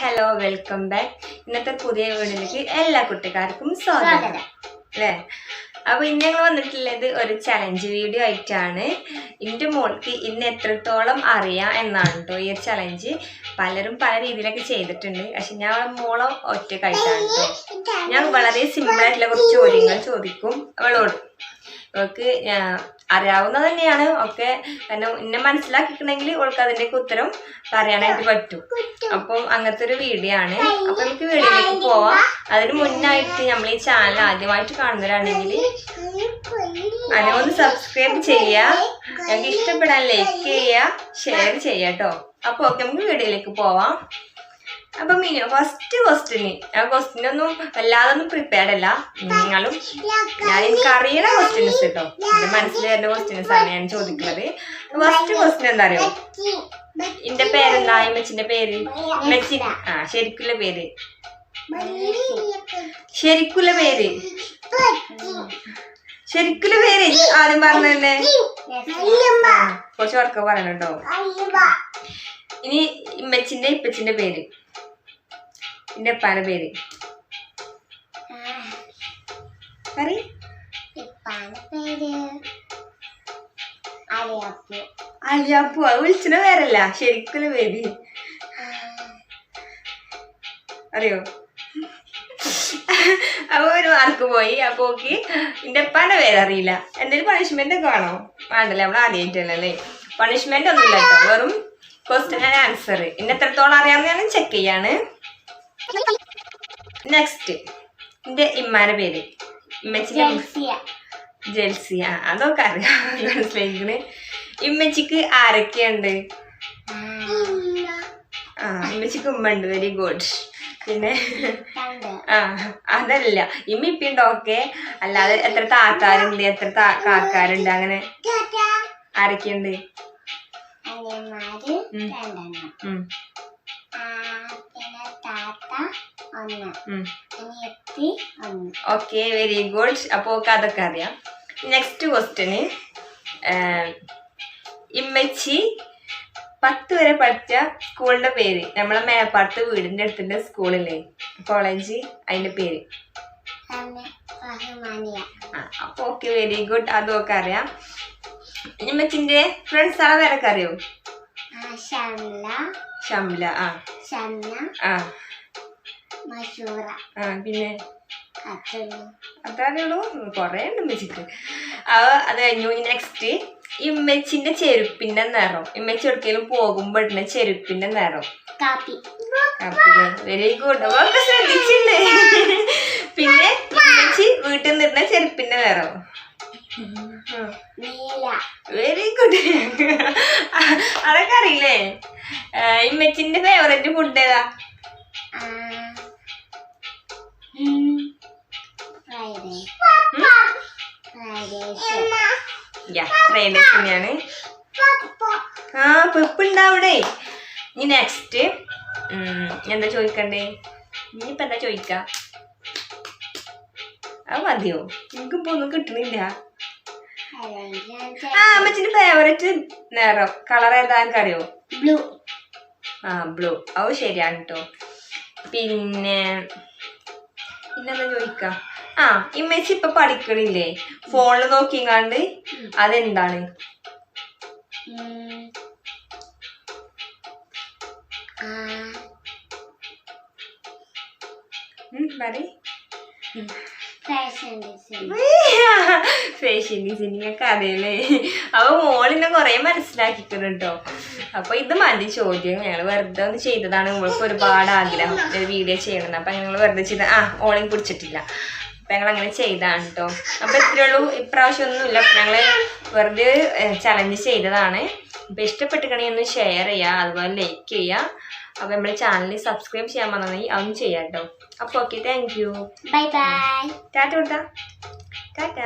Hello welcome back ഇന്നത്തെ പുതിയ വീടിലേക്ക് എല്ലാ കുട്ടിക്കാർക്കും സ്വാഗതം. അല്ലേ? അപ്പൊ ഇന്ന് ഞങ്ങൾ വന്നിട്ടുള്ളത് ഒരു ചലഞ്ച് വീഡിയോ ആയിട്ടാണ്. എന്റെ മോൾക്ക് ഇന്ന് എത്രത്തോളം അറിയാം എന്നാണ് കേട്ടോ ഈ ഒരു ചലഞ്ച് പലരും പല രീതിയിലൊക്കെ ചെയ്തിട്ടുണ്ട്. പക്ഷെ ഞാൻ മോളെ ഒറ്റക്കായിട്ടാണ് കേട്ടോ ഞാൻ വളരെ സിമ്പിൾ ആയിട്ടുള്ള കുറച്ച് ചോദ്യങ്ങൾ ചോദിക്കും. അവളോട് ഞാൻ- അറിയാവുന്ന തന്നെയാണ്. ഒക്കെ കാരണം എന്നെ മനസ്സിലാക്കിക്കണമെങ്കിൽ അവൾക്ക് അതിന്റെയൊക്കെ ഉത്തരം പറയാനായിട്ട് പറ്റും. അപ്പം അങ്ങനത്തെ ഒരു വീഡിയോ ആണ്. അപ്പൊ നമുക്ക് വീഡിയോയിലേക്ക് പോവാം. അതിന് മുന്നായിട്ട് നമ്മൾ ഈ ചാനൽ ആദ്യമായിട്ട് കാണുന്നവരാണെങ്കിൽ അതിനെ ഒന്ന് സബ്സ്ക്രൈബ് ചെയ്യുക ഞങ്ങൾക്ക് ഇഷ്ടപ്പെടാൻ ലൈക്ക് ചെയ്യുക ഷെയർ ചെയ്യുക കേട്ടോ അപ്പൊ ഓക്കെ നമുക്ക് വീഡിയോയിലേക്ക് പോവാം. അപ്പൊ മീനു ഫസ്റ്റ് ക്വസ്റ്റിന് ആ ക്വസ്റ്റിനൊന്നും ഒന്നും വല്ലാതെ ഒന്നും പ്രിപ്പയർഡ് അല്ല. നിങ്ങളും ഞാൻ എനിക്ക് അറിയണ ക്വസ്റ്റ്യൻസ് കേട്ടോ എന്റെ മനസ്സിൽ വരുന്ന ക്വസ്റ്റ്യൻസ് ആണ് ഞാൻ ചോദിക്കുന്നത്. ഫസ്റ്റ് ക്വസ്റ്റ്യൻ എന്താ അറിയോ എന്റെ പേരെന്താ? മെച്ചിന്റെ പേര്? ഇമ്മച്ചി ആ ശരിക്കുള്ള പേര്. ശരിക്കുള്ള പേര്. ശരിക്കുള്ള പേര് ആദ്യം പറഞ്ഞു തന്നെ. കുറച്ച് ഉറക്കം പറയണുണ്ടോ ഇനി ഇമ്മച്ചിന്റെ ഇപ്പച്ചിന്റെ പേര്. എന്റെ അപ്പാന്റെ പേര്. അലിയാപ്പു. അത് വിളിച്ചിന് പേരല്ല. ശരിക്കും പേര്. അറിയോ? അപ്പൊ ഒരു മാർക്ക് പോയി. അപ്പൊ ഓക്കെ എന്റെ അപ്പാന്റെ പേരറിയില്ല എന്തെങ്കിലും പണിഷ്മെന്റ് ഒക്കെ വേണോ. വേണ്ടല്ലേ? നമ്മൾ ആദ്യമായിട്ടല്ലേ പണിഷ്മെന്റ് ഒന്നുമില്ല കേട്ടോ. വെറും ക്വസ്റ്റ്യൻ ആൻഡ് ആൻസർ എന്നെ എത്രത്തോളം അറിയാമെന്ന് ഞാൻ ചെക്ക് ചെയ്യാണ്. നെക്സ്റ്റ് എന്റെ ഇമ്മാന്റെ പേര്. ഇമ്മച്ചിന്റെ ജെൽസിയ. അതൊക്കെ അറിയാം. മനസ്സിലായിക്കണ്. ഇമ്മച്ചിക്ക് ആരൊക്കെയുണ്ട്? ആ ഇമ്മച്ചിക്ക് ഉമ്മ ഉണ്ട്. വെരി ഗുഡ് പിന്നെ ആ അതല്ല. ഇമ്മ ഇപ്പിണ്ട് ഓക്കെ അല്ലാതെ എത്ര താത്താരുണ്ട് എത്ര കാക്കാരുണ്ട് അങ്ങനെ ആരൊക്കെയുണ്ട്? രണ്ടെണ്ണം പിന്നെ താത്ത ഒന്ന്. ഉം. അനിയത്തി ഒന്ന്. Okay very good. അപ്പോൾ അതൊക്കെ അറിയാം. നെക്സ്റ്റ് ക്വസ്റ്റ്യന് ഇമ്മച്ചി പത്ത് വരെ പഠിച്ച സ്കൂളിന്റെ പേര്. നമ്മളെ മേപ്പാടത്ത് വീടിന്റെ അടുത്തുള്ള സ്കൂളില്ലേ? കോളേജ് അതിന്റെ പേര്. അപ്പൊ ഓക്കെ വെരി ഗുഡ്. അതും അറിയാം. ഇമ്മച്ചിന്റെ ഫ്രണ്ട്സ് ആളെ പേരൊക്കെ അറിയോ ആ, ഷംല. ആ. ആ ആ പിന്നെ? അച്ഛനു കൊറേ ഉണ്ട് ഉമ്മച്ചിക്ക് അവ അത് കഴിഞ്ഞു. നെക്സ്റ്റ് ഇമ്മച്ചിന്റെ ചെരുപ്പിന്റെ നിറം. ഇമ്മച്ചി എവിടേക്കെങ്കിലും പോകുമ്പോ ഇടുന്ന ചെരുപ്പിന്റെ നിറം. കാപ്പി. വെരി ഗുഡ് ഒക്കെ ശ്രദ്ധിച്ചില്ലേ പിന്നെ ഇമ്മച്ചി വീട്ടിൽ നിന്നിരുന്ന ചെരുപ്പിന്റെ നിറം. വെരി ഗുഡ് അതൊക്കെ അറിയില്ലേ? ഇമ്മച്ചിന്റെ ഫേവറേറ്റ് ഫുഡ് ഏതാ? ാണ് ഫ്രൈഡ് റൈസ് തന്നെയാണ് ആ പെപ്പുണ്ടാവിടെ ഇനി നെക്സ്റ്റ് എന്താ ചോദിക്കണ്ടേ? ഇനിയിപ്പോ എന്താ ചോദിക്ക? അത് മതിയോ? എനിക്കിപ്പോ ഒന്നും കിട്ടണില്ല. ആ അമ്മച്ചിന്റെ ഫേവറേറ്റ് നിറം. കളർ ഏതാണെന്ന് അറിയോ ബ്ലൂ ആ ബ്ലൂ അത് ശരിയാണ് കേട്ടോ പിന്നെ പിന്നെന്താ ചോദിക്ക? ആ ഇമ്മച്ചി ഇപ്പൊ പഠിക്കണില്ലേ? ഫോണിൽ നോക്കിങ്ങാണ്ട് അതെന്താണ്? ഉം, ഫേഷ്യൽ ഡിസൈനിങ് ഒക്കെ അറിയല്ലേ അപ്പൊ മോളിനെ കൊറേ മനസ്സിലാക്കിക്കുന്നുണ്ടോ അപ്പൊ ഇത് മതി ചോദ്യം. ഞങ്ങൾ വെറുതെ ഒന്ന് ചെയ്തതാണ്. നമ്മൾക്ക് ഒരുപാട് ആഗ്രഹം. ഒരു വീഡിയോ ചെയ്യണം. അപ്പൊ ഞങ്ങൾ വെറുതെ ചെയ്ത ആ ഓളിങ് പിടിച്ചിട്ടില്ല അപ്പൊ ഞങ്ങൾ അങ്ങനെ ചെയ്താണ് കേട്ടോ അപ്പൊ ഇത്രയേ ഉള്ളൂ. ഇപ്രാവശ്യം ഒന്നുമില്ല ഞങ്ങൾ വെറുതെ ചലഞ്ച് ചെയ്തതാണ്. അപ്പൊ ഇഷ്ടപ്പെട്ടിക്കണെങ്കിൽ ഒന്ന് ഷെയർ ചെയ്യുക അതുപോലെ ലൈക്ക് ചെയ്യുക അപ്പൊ നമ്മുടെ ചാനൽ സബ്സ്ക്രൈബ് ചെയ്യാൻ വന്നെങ്കിൽ അതും ചെയ്യാം കേട്ടോ അപ്പോൾ okay thank you bye bye tata കൊടുത്താ ടാറ്റ.